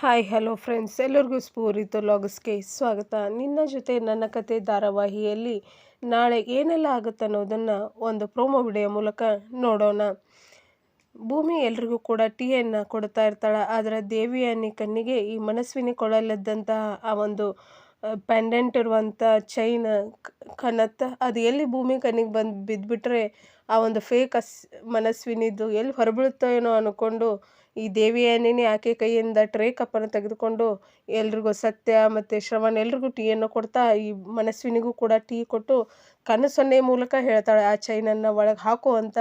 Hi hello friends ಎಲ್ಲರಿಗೂ ಸ್ಫೂರಿತ ಲಾಗಸ್ಗೆ ಸ್ವಾಗತ. ನಿನ್ನ ಜೊತೆ ನನ್ನ ಕತೆ ಧಾರಾವಾಹಿಯಲ್ಲಿ ನಾಳೆ ಏನೆಲ್ಲ ಆಗುತ್ತೆ ಅನ್ನೋದನ್ನು ಒಂದು ಪ್ರೋಮೋ ವಿಡಿಯೋ ಮೂಲಕ ನೋಡೋಣ. ಭೂಮಿ ಎಲ್ರಿಗೂ ಕೂಡ ಟೀಯನ್ನು ಕೊಡ್ತಾ ಇರ್ತಾಳೆ, ಆದರೆ ದೇವಿಯನ್ನಿ ಕಣ್ಣಿಗೆ ಈ ಮನಸ್ವಿನಿ ಕೊಳಲದ್ದಂತಹ ಆ ಒಂದು ಪೆಂಡೆಂಟ್ ಇರುವಂಥ ಚೈನ್ ಕನ್ನತ್ತ ಅದು ಎಲ್ಲಿ ಭೂಮಿ ಕಣ್ಣಿಗೆ ಬಂದು ಬಿದ್ದುಬಿಟ್ರೆ ಆ ಒಂದು ಫೇಕ್ ಅಸ್ ಎಲ್ಲಿ ಹೊರಬೀಳುತ್ತೋ ಏನೋ ಅಂದ್ಕೊಂಡು ಈ ದೇವಿಯನ್ನೇ ಆಕೆ ಕೈಯಿಂದ ಟ್ರೇ ಕಪ್ಪನ್ನು ತೆಗೆದುಕೊಂಡು ಎಲ್ರಿಗೂ ಸತ್ಯ ಮತ್ತು ಶ್ರವಣ್, ಎಲ್ರಿಗೂ ಟೀಯನ್ನು ಕೊಡ್ತಾ ಈ ಮನಸ್ವಿನಿಗೂ ಕೂಡ ಟೀ ಕೊಟ್ಟು ಕನಸನ್ನೇ ಮೂಲಕ ಹೇಳ್ತಾಳೆ, ಆ ಚೈನನ್ನು ಒಳಗೆ ಹಾಕು ಅಂತ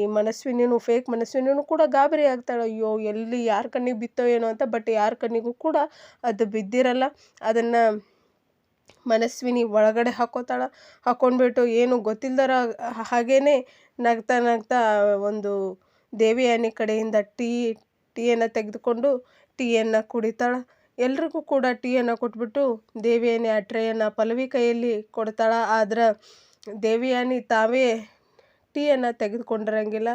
ಈ ಮನಸ್ವಿನಿನೂ ಫೇಕ್ ಮನಸ್ವಿನಿನೂ ಕೂಡ ಗಾಬರಿ ಆಗ್ತಾಳೆ. ಅಯ್ಯೋ, ಎಲ್ಲಿ ಯಾರ ಕಣ್ಣಿಗೆ ಬಿತ್ತೋ ಏನೋ ಅಂತ ಬಟ್ ಯಾರ ಕಣ್ಣಿಗೂ ಕೂಡ ಅದು ಬಿದ್ದಿರಲ್ಲ. ಅದನ್ನು ಮನಸ್ವಿನಿ ಒಳಗಡೆ ಹಾಕೋತಾಳೆ. ಹಾಕೊಂಡ್ಬಿಟ್ಟು ಏನು ಗೊತ್ತಿಲ್ದರ ಹಾಗೇ ನಗ್ತಾ ನಗ್ತಾ ಒಂದು ದೇವಿಯಾನಿ ಕಡೆಯಿಂದ ಟೀ, ಟೀಯನ್ನು ತೆಗೆದುಕೊಂಡು ಟೀಯನ್ನು ಕುಡಿತಾಳೆ. ಎಲ್ರಿಗೂ ಕೂಡ ಟೀಯನ್ನು ಕೊಟ್ಬಿಟ್ಟು ದೇವಿಯಾನಿ ಆ ಟ್ರೇಯನ್ನು ಪಲ್ಲವಿ ಕೈಯಲ್ಲಿ ಕೊಡ್ತಾಳೆ. ಆದ್ರೆ ದೇವಿಯಾನಿ ತಾವೇ ಟೀಯನ್ನು ತೆಗೆದುಕೊಂಡಿರಂಗಿಲ್ಲ.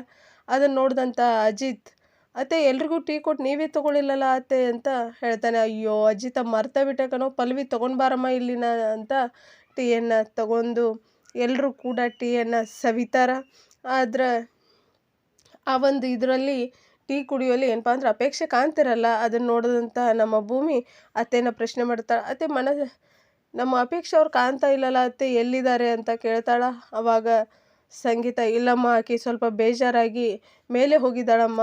ಅದನ್ನು ನೋಡಿದಂಥ ಅಜಿತ್, ಅತ್ತೆ, ಎಲ್ರಿಗೂ ಟೀ ಕೊಟ್ಟು ನೀವೇ ತೊಗೊಳಿಲ್ಲಲ್ಲ ಅತ್ತೆ ಅಂತ ಹೇಳ್ತಾನೆ. ಅಯ್ಯೋ, ಅಜಿತ ಮರ್ತ ಬಿಟ್ಟಕನೋ ಪಲ್ವಿ ತೊಗೊಂಡು ಬಾರಮ್ಮ ಇಲ್ಲಿನ ಅಂತ ಟೀಯನ್ನು ತಗೊಂಡು ಎಲ್ಲರೂ ಕೂಡ ಟೀಯನ್ನು ಸವಿತಾರ. ಆದ್ರೆ ಆ ಒಂದು ಇದರಲ್ಲಿ ಟೀ ಕುಡಿಯೋಲಿ ಏನಪ್ಪ ಅಂದ್ರೆ ಅಪೇಕ್ಷೆ ಕಾಣ್ತಿರಲ್ಲ. ಅದನ್ನು ನೋಡಿದಂಥ ನಮ್ಮ ಭೂಮಿ ಅತ್ತೆನ ಪ್ರಶ್ನೆ ಮಾಡ್ತಾಳೆ. ಅತ್ತೆ ಮನ ನಮ್ಮ ಅಪೇಕ್ಷೆ ಅವ್ರು ಕಾಣ್ತಾ ಇಲ್ಲಲ್ಲ ಅತ್ತೆ, ಎಲ್ಲಿದ್ದಾರೆ? ಅಂತ ಕೇಳ್ತಾಳ. ಅವಾಗ ಸಂಗೀತ, ಇಲ್ಲಮ್ಮ, ಆಕೆ ಸ್ವಲ್ಪ ಬೇಜಾರಾಗಿ ಮೇಲೆ ಹೋಗಿದ್ದಾಳಮ್ಮ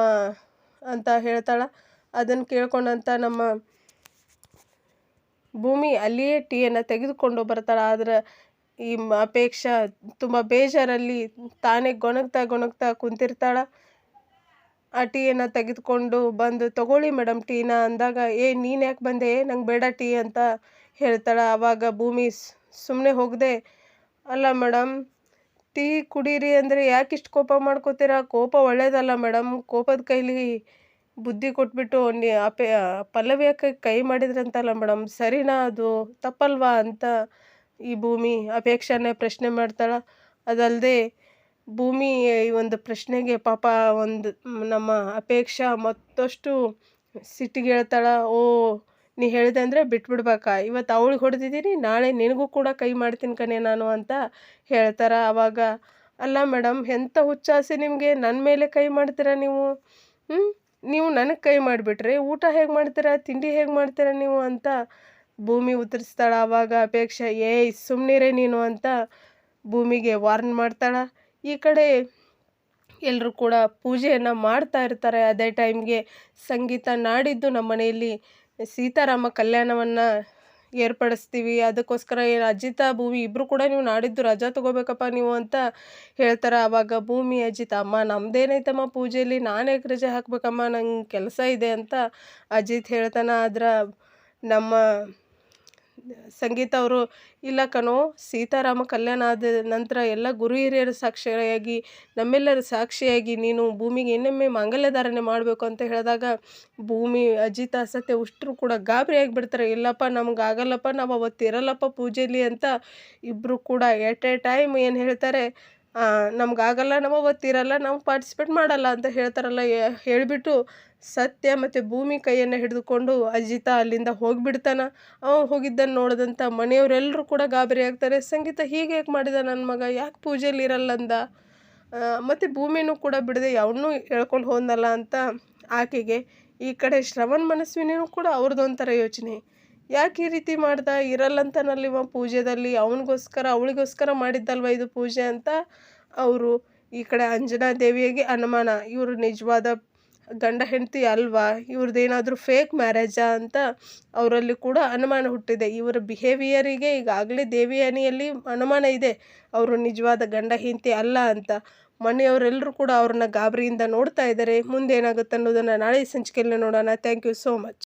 ಅಂತ ಹೇಳ್ತಾಳೆ. ಅದನ್ನು ಕೇಳ್ಕೊಂಡಂಥ ನಮ್ಮ ಭೂಮಿ ಅಲ್ಲಿಯೇ ಟೀಯನ್ನು ತೆಗೆದುಕೊಂಡು ಬರ್ತಾಳೆ. ಆದ್ರೆ ಈ ಅಪೇಕ್ಷಾ ತುಂಬ ಬೇಜಾರಲ್ಲಿ ತಾನೇ ಗೊಣಗ್ತಾ ಗೊಣಗ್ತಾ ಕುಂತಿರ್ತಾಳೆ. ಆ ಟೀಯನ್ನು ತೆಗೆದುಕೊಂಡು ಬಂದು, ತಗೊಳ್ಳಿ ಮೇಡಮ್ ಟೀನ ಅಂದಾಗ, ಏ, ನೀನು ಯಾಕೆ ಬಂದೆ? ನಂಗೆ ಬೇಡ ಟೀ ಅಂತ ಹೇಳ್ತಾಳೆ. ಆವಾಗ ಭೂಮಿ ಸುಮ್ಮನೆ ಹೋಗದೆ, ಅಲ್ಲ ಮೇಡಮ್ ಟೀ ಕುಡೀರಿ ಅಂದರೆ ಯಾಕೆ ಇಷ್ಟು ಕೋಪ ಮಾಡ್ಕೋತೀರಾ? ಕೋಪ ಒಳ್ಳೇದಲ್ಲ ಮೇಡಮ್ ಕೋಪದ ಕೈಲಿ ಬುದ್ಧಿ ಕೊಟ್ಬಿಟ್ಟು ನೀ ಅಪೆ ಪಲ್ಲವಿಯಕ್ಕೆ ಕೈ ಮಾಡಿದ್ರಂತಲ್ಲ ಮೇಡಮ್ ಸರಿನಾ ಅದು? ತಪ್ಪಲ್ವಾ ಅಂತ ಈ ಭೂಮಿ ಅಪೇಕ್ಷೆನೇ ಪ್ರಶ್ನೆ ಮಾಡ್ತಾಳೆ. ಅದಲ್ಲದೆ ಭೂಮಿ ಈ ಒಂದು ಪ್ರಶ್ನೆಗೆ ಪಾಪ ಒಂದು ನಮ್ಮ ಅಪೇಕ್ಷಾ ಮತ್ತಷ್ಟು ಸಿಟ್ಟಿಗೆ ಹೇಳ್ತಾಳೆ ಓ ನೀ ಹೇಳಿದೆ ಅಂದರೆ ಬಿಟ್ಬಿಡ್ಬೇಕ. ಇವತ್ತು ಅವಳಿಗೆ ಹೊಡೆದಿದ್ದೀನಿ ನಾಳೆ ನಿನಗೂ ಕೂಡ ಕೈ ಮಾಡ್ತೀನಿ ಕಣೆ ನಾನು ಅಂತ ಹೇಳ್ತಾರೆ ಆವಾಗ ಅಲ್ಲ ಮೇಡಮ್ ಎಂಥ ಹುಚ್ಚಾಸೆ ನಿಮಗೆ? ನನ್ನ ಮೇಲೆ ಕೈ ಮಾಡ್ತೀರಾ ನೀವು? ನೀವು ನನಗೆ ಕೈ ಮಾಡಿಬಿಟ್ರೆ ಊಟ ಹೇಗೆ ಮಾಡ್ತೀರಾ? ತಿಂಡಿ ಹೇಗೆ ಮಾಡ್ತೀರಾ ನೀವು ಅಂತ ಭೂಮಿ ಉತ್ತರಿಸ್ತಾಳೆ ಆವಾಗ ಅಪೇಕ್ಷೆ. ಏಯ್ ಸುಮ್ಮನಿರೇ ನೀನು ಅಂತ ಭೂಮಿಗೆ ವಾರ್ನ್ ಮಾಡ್ತಾಳೆ. ಈ ಕಡೆ ಎಲ್ಲರೂ ಕೂಡ ಪೂಜೆಯನ್ನು ಮಾಡ್ತಾ ಇರ್ತಾರೆ ಅದೇ ಟೈಮ್ಗೆ ಸಂಗೀತ ನಾಡಿದ್ದು ನಮ್ಮ ಮನೆಯಲ್ಲಿ ಸೀತಾರಾಮ ಕಲ್ಯಾಣವನ್ನು ಏರ್ಪಡಿಸ್ತೀವಿ. ಅದಕ್ಕೋಸ್ಕರ ಏನು ಅಜಿತ, ಭೂಮಿ ಇಬ್ಬರು ಕೂಡ ನೀವು ನಾಡಿದ್ದು ರಜಾ ತೊಗೋಬೇಕಪ್ಪ ನೀವು ಅಂತ ಹೇಳ್ತಾರೆ. ಆವಾಗ ಭೂಮಿ, ಅಜಿತ, ಅಮ್ಮ, ನಮ್ದೇನೈತಮ್ಮ ಪೂಜೆಯಲ್ಲಿ ನಾನು ರಜೆ ಹಾಕ್ಬೇಕಮ್ಮ, ನಂಗೆ ಕೆಲಸ ಇದೆ ಅಂತ ಅಜಿತ್ ಹೇಳ್ತಾನೆ. ಆದ್ರೆ ನಮ್ಮ ಸಂಗೀತ ಅವರು, ಇಲ್ಲ ಕಣೋ, ಸೀತಾರಾಮ ಕಲ್ಯಾಣ ಆದ ನಂತರ ಎಲ್ಲ ಗುರು ಹಿರಿಯರ ಸಾಕ್ಷಿಯಾಗಿ, ನಮ್ಮೆಲ್ಲರ ಸಾಕ್ಷಿಯಾಗಿ ನೀನು ಭೂಮಿಗೆ ಇನ್ನೊಮ್ಮೆ ಮಾಂಗಲ್ಯ ಧಾರಣೆ ಮಾಡಬೇಕು ಅಂತ ಹೇಳಿದಾಗ, ಭೂಮಿ, ಅಜಿತ ಸತ್ಯ ಉಷ್ಟರು ಕೂಡ ಗಾಬರಿ ಆಗಿಬಿಡ್ತಾರೆ. ಇಲ್ಲಪ್ಪ, ನಮ್ಗೆ ಆಗಲ್ಲಪ್ಪ, ನಾವು ಅವತ್ತು ಇರಲ್ಲಪ್ಪ ಪೂಜೆಯಲ್ಲಿ ಅಂತ ಇಬ್ಬರು ಕೂಡ ಎಟ್ ಎ ಟೈಮ್ ಏನು ಹೇಳ್ತಾರೆ ನಮಗಾಗಲ್ಲ ನಾವು ಗೊತ್ತಿರಲ್ಲ ನಾವು ಪಾರ್ಟಿಸಿಪೇಟ್ ಮಾಡಲ್ಲ ಅಂತ ಹೇಳ್ತಾರಲ್ಲ ಹೇಳಿಬಿಟ್ಟು ಸತ್ಯ ಮತ್ತು ಭೂಮಿ ಕೈಯನ್ನು ಹಿಡಿದುಕೊಂಡು ಅಜಿತ ಅಲ್ಲಿಂದ ಹೋಗಿಬಿಡ್ತಾನೆ. ಅವ ಹೋಗಿದ್ದನ್ನು ನೋಡಿದಂಥ ಮನೆಯವರೆಲ್ಲರೂ ಕೂಡ ಗಾಬರಿ ಆಗ್ತಾರೆ. ಸಂಗೀತ ಹೀಗೆ ಯಾಕೆ ಮಾಡಿದ ನನ್ನ ಮಗ? ಯಾಕೆ ಪೂಜೆಯಲ್ಲಿ ಇರಲ್ಲಂದ ಮತ್ತು ಭೂಮಿನೂ ಕೂಡ ಬಿಡದೆ, ಯಾವನ್ನೂ ಹೇಳ್ಕೊಂಡು ಹೋದ್ನಲ್ಲ ಅಂತ ಆಕೆಗೆ. ಈ ಕಡೆ ಶ್ರವಣ್ ಮನಸ್ವಿನಿಯೂ ಕೂಡ ಅವ್ರದ್ದೊಂಥರ ಯೋಚನೆ. ಯಾಕೆ ಈ ರೀತಿ ಮಾಡ್ದ? ಇರಲ್ಲಂತನಲ್ಲಿವ ಪೂಜೆದಲ್ಲಿ ಅವನಿಗೋಸ್ಕರ, ಅವಳಿಗೋಸ್ಕರ ಮಾಡಿದ್ದಲ್ವ ಇದು ಪೂಜೆ ಅಂತ ಅವರು ಈ ಕಡೆ ಅಂಜನಾ ದೇವಿಯಾಗಿ ಅನುಮಾನ. ಇವರು ನಿಜವಾದ ಗಂಡ ಹೆಂಡತಿ ಅಲ್ವಾ? ಇವ್ರದ್ದೇನಾದರೂ ಫೇಕ್ ಮ್ಯಾರೇಜಾ ಅಂತ ಅವರಲ್ಲಿ ಕೂಡ ಅನುಮಾನ ಹುಟ್ಟಿದೆ. ಇವರ ಬಿಹೇವಿಯರಿಗೆ ಈಗಾಗಲೇ ದೇವಿಯಾನಿಯಲ್ಲಿ ಅನುಮಾನ ಇದೆ. ಅವರು ನಿಜವಾದ ಗಂಡ ಹೆಂಡತಿ ಅಲ್ಲ ಅಂತ. ಮನೆಯವರೆಲ್ಲರೂ ಕೂಡ ಅವ್ರನ್ನ ಗಾಬರಿಯಿಂದ ನೋಡ್ತಾ ಇದ್ದಾರೆ ಮುಂದೆ ಏನಾಗುತ್ತೆ ಅನ್ನೋದನ್ನು ನಾಳೆ ಸಂಚಿಕೆಯಲ್ಲಿ ನೋಡೋಣ. Thank you so much